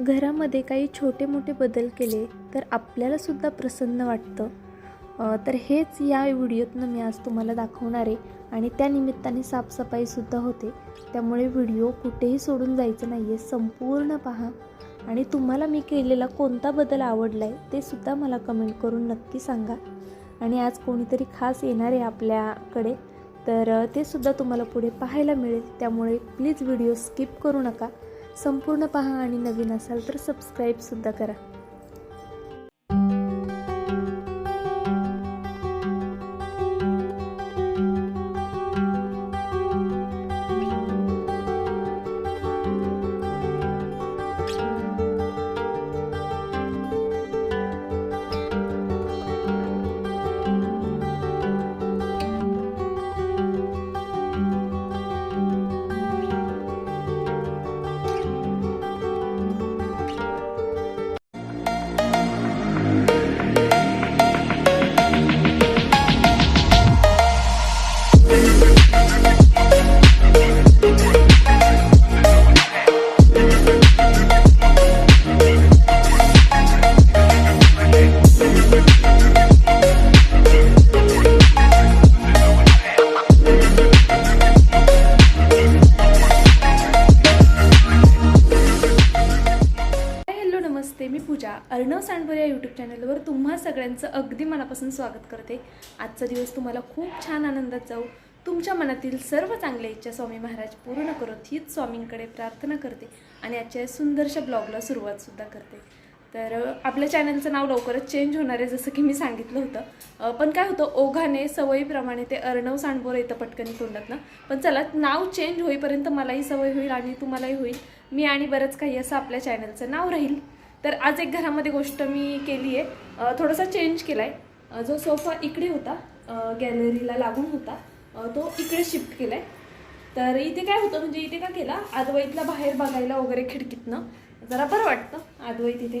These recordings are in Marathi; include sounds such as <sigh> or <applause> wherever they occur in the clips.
घरामध्ये काही छोटे मोठे बदल केले तर आपल्यालासुद्धा प्रसन्न वाटतं. तर हेच या व्हिडिओतनं मी आज तुम्हाला दाखवणार आहे आणि त्या निमित्ताने साफसफाईसुद्धा होते. त्यामुळे व्हिडिओ कुठेही सोडून जायचं नाही आहे संपूर्ण पहा. आणि तुम्हाला मी केलेला कोणता बदल आवडला आहे ते सुद्धा मला कमेंट करून नक्की सांगा. आणि आज कोणीतरी खास येणार आहे आपल्याकडे तर ते सुद्धा तुम्हाला पुढे पाहायला मिळेल. त्यामुळे प्लीज व्हिडिओ स्किप करू नका. संपूर्ण पहा आणि नवीन असाल तर सबस्क्राईबसुद्धा करा. यूट्यूब चॅनलवर तुम्हा सगळ्यांचं अगदी मनापासून स्वागत करते. आजचा दिवस तुम्हाला खूप छान आनंदात जाऊ. तुमच्या मनातील सर्व चांगल्या इच्छा स्वामी महाराज पूर्ण करत हीच स्वामींकडे प्रार्थना करते आणि आजच्या सुंदरशा ब्लॉगला सुरुवातसुद्धा करते. तर आपल्या चॅनलचं नाव लवकरच चेंज होणार आहे जसं की मी सांगितलं होतं. पण काय होतं ओघाने सवयीप्रमाणे ते अर्णव सांडबोर येतं पटकन तोंडात ना पण चला नाव चेंज होईपर्यंत मलाही सवय होईल आणि तुम्हालाही होईल. मी आणि बरंच काही असं आपल्या चॅनलचं नाव राहील. तर आज एक घरामध्ये गोष्ट मी केली आहे. थोडासा चेंज केला आहे जो सोफा इकडे होता गॅलरीला लागून होता तो इकडे शिफ्ट केला आहे तर इथे काय होतं म्हणजे इथे का केला आदवईतला बाहेर बघायला वगैरे खिडकीतनं. जरा बरं वाटतं आदवईत इथे.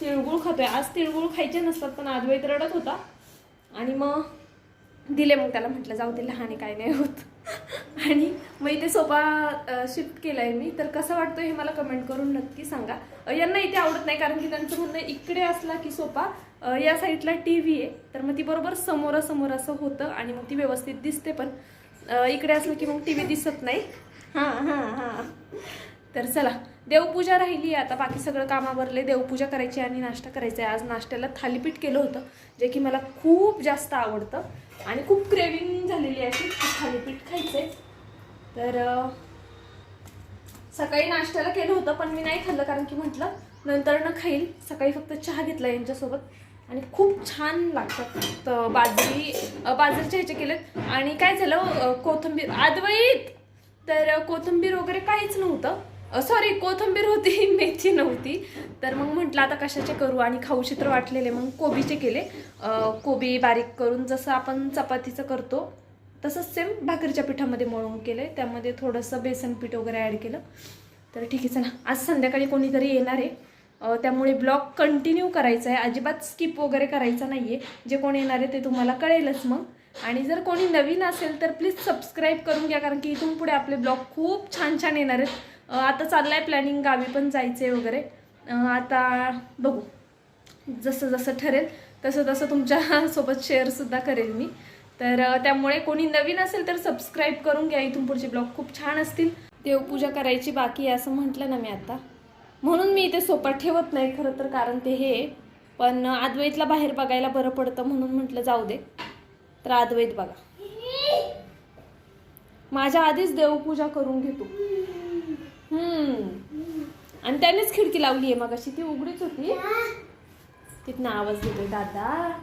तिळगुळ खातोय. आज तिळगुळ खायचे नसतात पण आदवईत रडत होता. आणि मग दिले मग त्याला म्हटलं जाऊ दे लहान आहे काय नाही होत. आणि मग इथे सोफा शिफ्ट केला आहे मी. तर कसं वाटतो हे मला कमेंट करून नक्की सांगा. यांना इथे आवडत नाही कारण की त्यांचं म्हणणं इकडे असला की सोफा या साईडला टी व्ही आहे. तर मग ती बरोबर समोरासमोर असं होतं आणि मग ती व्यवस्थित दिसते पण इकडे असलं की मग टी व्ही दिसत नाही. हां हां हां. तर चला देवपूजा राहिली आता. बाकी सगळं कामावरले देवपूजा करायची आणि नाश्ता करायचा आहे. आज नाश्त्याला थालीपीठ केलं होतं जे की मला खूप जास्त आवडतं. आणि खूप क्रेविंग झालेली आहे अशी थालीपीठ खायचंय. तर सकाळी नाश्त्याला केलं होतं पण मी नाही खाल्लं कारण की म्हटलं नंतर न खाईल. सकाळी फक्त चहा घेतला यांच्यासोबत. आणि खूप छान लागतात तर बाजरी बाजरीच्या बाजरीचे ह्याचे केलेत आणि काय झालं कोथंबीर कोथिंबीर आदवईत तर कोथंबीर कोथिंबीर वगैरे काहीच नव्हतं. सॉरी कोथिंबीर होती <laughs> मेथी नव्हती. तर मग म्हटलं आता कशाचे करू? आणि खाऊचित्र वाटलेले. मग कोबीचे केले. कोबी बारीक करून जसं आपण चपातीचं करतो तसंच सेम भाकरीच्या पिठामध्ये मळून केले. त्यामध्ये थोडंसं बेसन पीठ वगैरे ॲड केलं. तर ठीक आहे चला. आज संध्याकाळी कोणीतरी येणार आहे. त्यामुळे ब्लॉग कंटिन्यू करायचा आहे. अजिबात स्किप वगैरे करायचा नाही आहे जे कोण येणार आहे ते तुम्हाला कळेलच मग. आणि जर कोणी नवीन असेल तर प्लीज सबस्क्राईब करून घ्या. कारण की इथून पुढे आपले ब्लॉग खूप छान छान येणार आहेत. आता चाललं आहे प्लॅनिंग गावी पण जायचं आहे वगैरे आता बघू. जसं जसं ठरेल तसं तसं तुमच्यासोबत <laughs> शेअरसुद्धा करेल मी. तर त्यामुळे कोणी नवीन असेल तर सबस्क्राईब करून घ्या. इथून पुढचे ब्लॉग खूप छान असतील. देवपूजा करायची बाकी आहे असं म्हटलं ना मी आता. म्हणून मी इथे सोपा ठेवत नाही खरं तर कारण ते हे आहे. पण अद्वैतला बाहेर बघायला बरं पडतं म्हणून म्हटलं जाऊ दे. तर अद्वैत बघा. माझ्या आधीच देवपूजा करून घेतो. हम्म. आणि त्यानेच खिडकी लावली आहे मग अशी ती उघडीच होती. तिथनं आवाज देतोय दादा.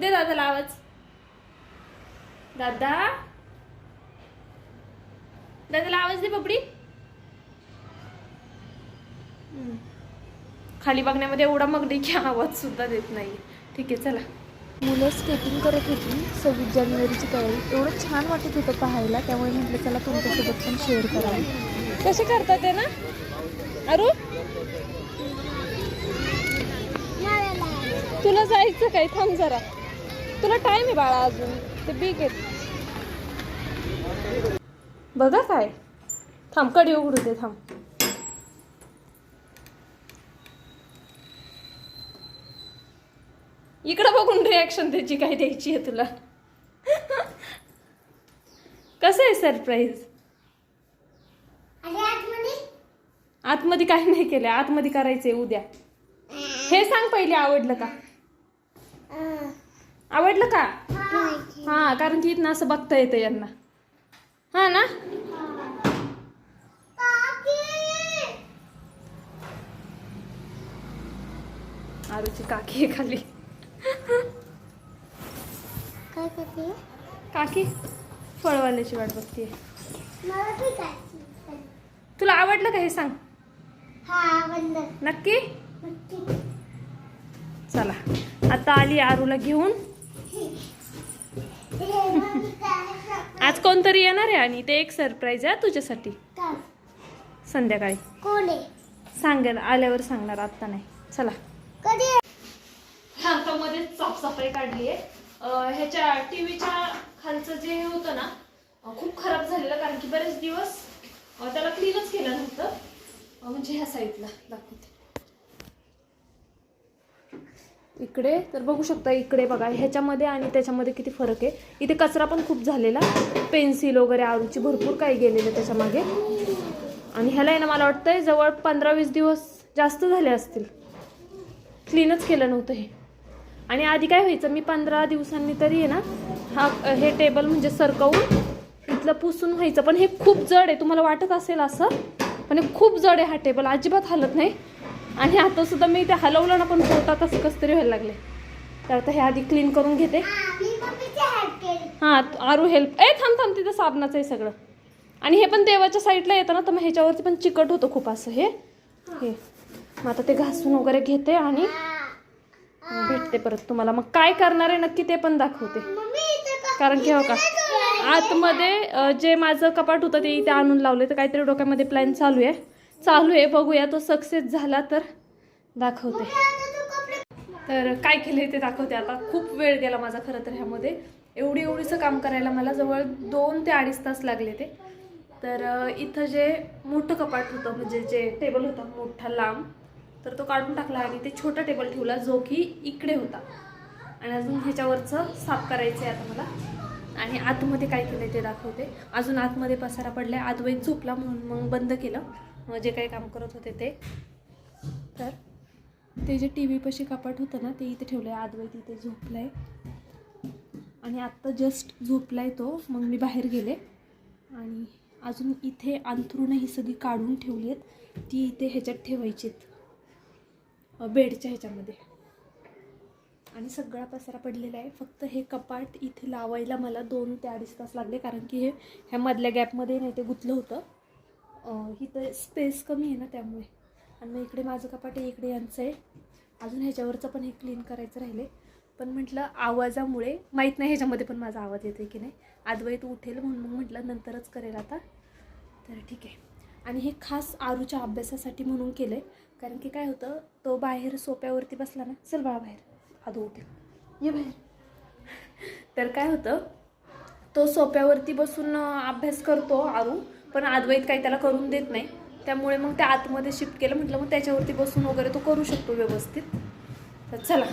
दे दादाला आवाज. दादा. दादाला आवाज दे पपडी. खाली बघण्यामध्ये एवढा मग की आवाज सुद्धा देत नाही ठीक आहे चला. मुलं स्केटिंग करत होती सव्वीस जानेवारीची तयारी. एवढं छान वाटत होतं पाहायला. त्यामुळे म्हटलं चला तुमच्यासोबत पण शेअर करावी. कसे करतात ते ना? अरू? तुला जायचं काय? थांब जरा. तुला टाइम आहे बाळा अजून. ते बिग आहेत. बघा काय. थांब कडी उघडू दे थांब. इकडं रिॲक्शन त्याची काय द्यायची आहे तुला? कसं आहे सरप्राईज आतमध्ये काही नाही केलं आतमध्ये करायचंय उद्या. हे सांग पहिले आवडलं का? आवडलं का? हा. कारण की इथनं असं बघता येतं यांना. हा ना? आरुची आरूची काकी आहे खाली. काकी फळवाल्याची वाट बघते तुला आवडलं का हे सांग? हा नक्की? नक्की. चला आता आली आरूला घेऊन. आज कोणतरी येणार आहे आणि ते एक सरप्राईज आहे तुझ्यासाठी? संध्याकाळी. सांगेल आल्यावर सांगणार आत्ता नाही. चला. कधी आता मध्ये साफसफाई काढली आहे ह्याच्या टीव्हीच्या खालचं जे हे होतं ना खूप खराब झालेलं कारण की बरेच दिवस त्याला क्लीनच केलं नव्हतं. म्हणजे ह्या साईडला दाखवते. इकडे तर बघू शकता इकडे बघा ह्याच्यामध्ये आणि त्याच्यामध्ये किती फरक आहे. इथे कचरा पण खूप झालेला. पेन्सिल वगैरे आरूची भरपूर काही गेलेलं त्याच्यामागे आणि ह्याला आहे ना मला वाटतंय जवळ पंधरा वीस दिवस जास्त झाले असतील. क्लीनच केलं नव्हतं हे. आणि आधी काय व्हायचं मी पंधरा दिवसांनी तरी आहे ना हा हे टेबल म्हणजे सरकवून इथलं पुसून व्हायचं. पण हे खूप जड आहे तुम्हाला वाटत असेल असं पण हे खूप जड आहे हा टेबल अजिबात हलत नाही. आणि आता सुद्धा मी ते हलवलं ना पण पोटा कसं कसं तरी व्हायला लागले. तर आता हे आधी क्लीन करून घेते. हा, हां आरू हेल्प ए थांब थांब तिथं साबणाचं आहे सगळं. आणि हे पण देवाच्या साईडला येतं ना तर मग ह्याच्यावरती पण चिकट होतं खूप असं हे. मग आता ते घासून वगैरे घेते आणि. भेटते परत तुम्हाला. मग काय करणार आहे नक्की ते पण दाखवते. कारण की हो का? आतमध्ये जे माझं कपाट होतं ते इथे आणून लावले तर काहीतरी डोक्यामध्ये प्लॅन चालू आहे. चालू आहे. बघूया तो सक्सेस झाला तर दाखवते. तर काय केलं ते दाखवते आता. खूप वेळ गेला माझा खरं तर ह्यामध्ये. एवढी एवढीचं काम करायला मला. जवळ दोन ते अडीच तास लागले ते. तर इथं जे मोठं कपाट होतं म्हणजे जे टेबल होतं मोठा लांब तर तो काढून टाकला आणि ते छोटा टेबल ठेवला जो की इकडे होता. आणि अजून ह्याच्यावरचं साफ करायचं आहे आता मला. आणि आतमध्ये काय केलं ते दाखवते. अजून आतमध्ये पसारा पडला आहे आतवैत झोपला म्हणून मग बंद केलं. मग जे काही काम करत होते ते. तर ते जे टी व्हीपाशी कपाट होतं ना ते इथे ठेवलं आहे आदवैत इथे झोपलं आहे आणि आत्ता जस्ट झोपला आहे तो. मग मी बाहेर गेले. आणि अजून इथे अंथरुणं ही सगळी काढून ठेवली आहेत. ती इथे ह्याच्यात ठेवायची आहेत बेडच्या ह्याच्यामध्ये. आणि सगळा पसारा पडलेला आहे. फक्त हे कपाट इथे लावायला मला दोन ते अडीच तास लागले कारण की हे ह्या मधल्या गॅपमध्ये नाही ते गुतलं होतं. इथं स्पेस कमी आहे ना त्यामुळे. आणि मग इकडे माझं कपाट आहे इकडे यांचं आहे. अजून ह्याच्यावरचं पण हे क्लीन करायचं राहिले पण म्हटलं आवाजामुळे माहीत नाही ह्याच्यामध्ये पण माझा आवाज येतो की नाही. आदवैत उठेल म्हणून मग म्हटलं नंतरच करेल आता. तर ठीक आहे. आणि हे खास आरूच्या अभ्यासासाठी म्हणून केलं आहे कारण की काय होतं तो बाहेर सोप्यावरती बसला ना चल बाळा बाहेर. आधो उठेल ये बाहेर. <laughs> तर काय होतं तो सोप्यावरती बसून अभ्यास करतो आरू पण अद्वैत काही त्याला करून देत नाही. त्यामुळे मग त्या आतमध्ये शिफ्ट केलं म्हटलं मग त्याच्यावरती बसून वगैरे तो करू शकतो व्यवस्थित. तर चला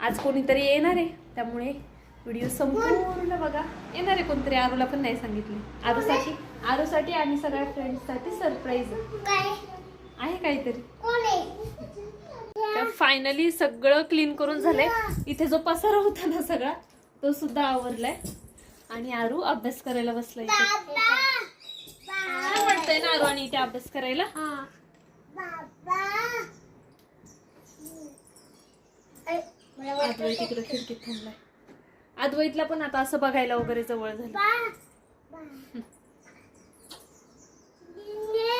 आज कोणीतरी येणार आहे. त्यामुळे व्हिडिओ संपूर्ण बघा. येणार आहे कोणतरी? आरूला पण नाही सांगितले. आरूसाठी आरूसाठी आणि सगळ्या फ्रेंड्ससाठी सरप्राईज आहे काहीतरी. कोण आहे? तर फायनली सगळं क्लीन करून झालंय. इथे जो पसारा होता ना सगळा तो सुद्धा आवरलाय. आणि आरू अभ्यास करायला बसलाय इथे. बाबा! छान वाटतंय ना आरू आणि इथे अभ्यास करायला? हा. बाबा! ऐ, मला वाटतं अद्वैत इकडे खिडकीत थांबलाय. अद्वैतला पण आता असं बघायला वगैरे जवळ झालं बा- बा.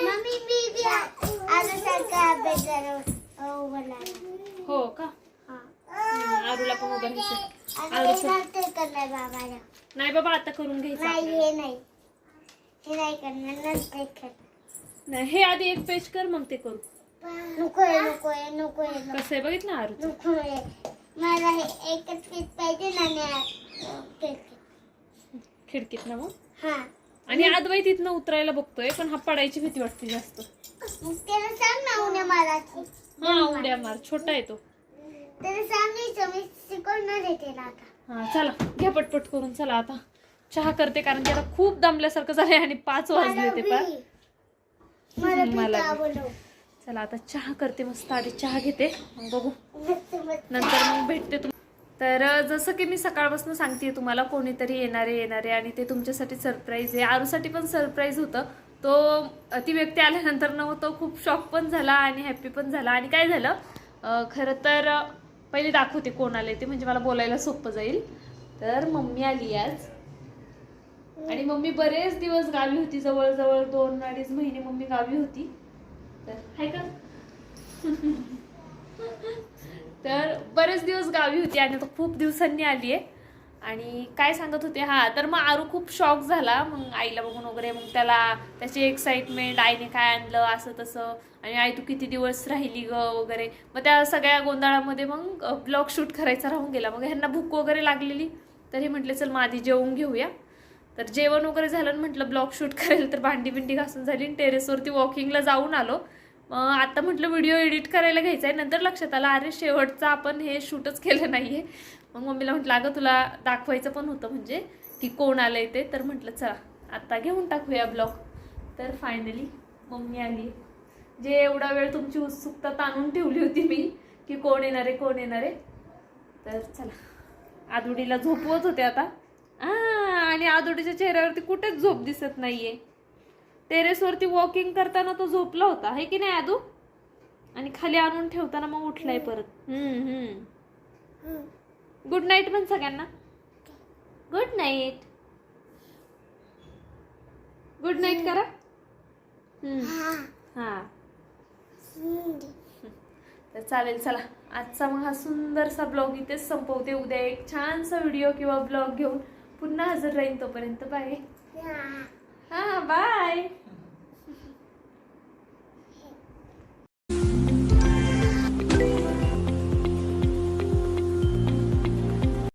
मम्मी मी बी आता सारखा अभ्यास करू हो हो का? हा. आरूला पण उभं राहायचं. नाही बाबा आता करून घ्यायचं. हे नाही. हे नाही करणार नाही हे आधी एक पेज कर मग ते करू. नकोय नकोय नकोय कसं आहे बघितलं आरू नकोय मला हे एकच पीस पाहिजे ना. खिडकीत ना मग? हा. आणि अद्वैत तिथनं उतरायला बघतोय पण हा पडायची भीती वाटते जास्त. त्याला सांग ना उन्या मारायची. हा उड्या मार. छोटा आहे तो. त्याला सांगायचं मी शिकवणार आहे त्याला आता. हा चला. घ्या पटपट करून चला आता. चहा करते कारण की आता खूप दमल्यासारखं झालंय आणि पाच वाजले ते पार. मला बी मला का बी. बोलव चला आता चहा करते मस्त. आधी चहा घेते. मग बघू. मस्त मस्त. नंतर मग भेटते तुम. तर अ, जसं की मी सकाळपासून सांगते तुम्हाला कोणीतरी येणारे येणारे आणि ते तुमच्यासाठी सरप्राईज आहे. आरूसाठी पण सरप्राईज होतं. तो ती व्यक्ती आल्यानंतर न तो खूप शॉक पण झाला आणि हॅप्पी पण झाला. आणि काय झालं? खरं तर पहिले दाखवते कोण आले ते म्हणजे मला बोलायला सोपं जाईल. तर मम्मी आली आज. आणि मम्मी बरेच दिवस गावी होती जवळजवळ दोन अडीच महिने मम्मी गावी होती. तर हाय का? <laughs> तर बरेच दिवस गावी होती आणि आता खूप दिवसांनी आली आहे आणि काय सांगत होते हा तर मग आरू खूप शॉक झाला. मग आईला बघून वगैरे मग त्याला त्याची एक्साइटमेंट आईने काय आणलं असं तसं. आणि आई तू किती दिवस राहिली ग वगैरे. मग त्या सगळ्या गोंधळामध्ये मग ब्लॉग शूट करायचा राहून गेला. मग ह्यांना भूक वगैरे लागलेली. तर हे म्हटले चल मग आधी जेवून घेऊया. तर जेवण वगैरे झालं म्हटलं ब्लॉग शूट करेल तर भांडी बिंडी घासून झाली आणि टेरेसवरती वॉकिंगला जाऊन आलो. मग आता म्हटलं व्हिडिओ एडिट करायला घ्यायचा आहे नंतर लक्षात आलं अरे शेवटचं आपण हे शूटच केलं नाही आहे मग मम्मीला म्हटलं अगं तुला दाखवायचं पण होतं म्हणजे की कोण आलं आहे ते. तर म्हटलं चला आत्ता घेऊन टाकूया ब्लॉग. तर फायनली मम्मी आली. जे एवढा वेळ तुमची उत्सुकता ताणून ठेवली होती मी की कोण येणार आहे कोण येणार आहे. तर चला आदुडीला झोपवत होते आता. आ, आणि आदुडीच्या चेहऱ्यावरती कुठेच झोप दिसत नाहीये. टेरेसवरती वॉकिंग करताना तो झोपला होता आहे की नाही आदू? आणि खाली आणून ठेवताना मग उठलाय परत. हम्म. हम्म. गुड नाईट पण सगळ्यांना. गुड नाईट गुड नाईट करा. हा हा. तर चालेल चला. आजचा मग हा सुंदरसा ब्लॉग इथेच संपवते. उद्या एक छानसा व्हिडिओ किंवा ब्लॉग घेऊन पुन्हा हजर राहीन तोपर्यंत. बाय हा हा बाय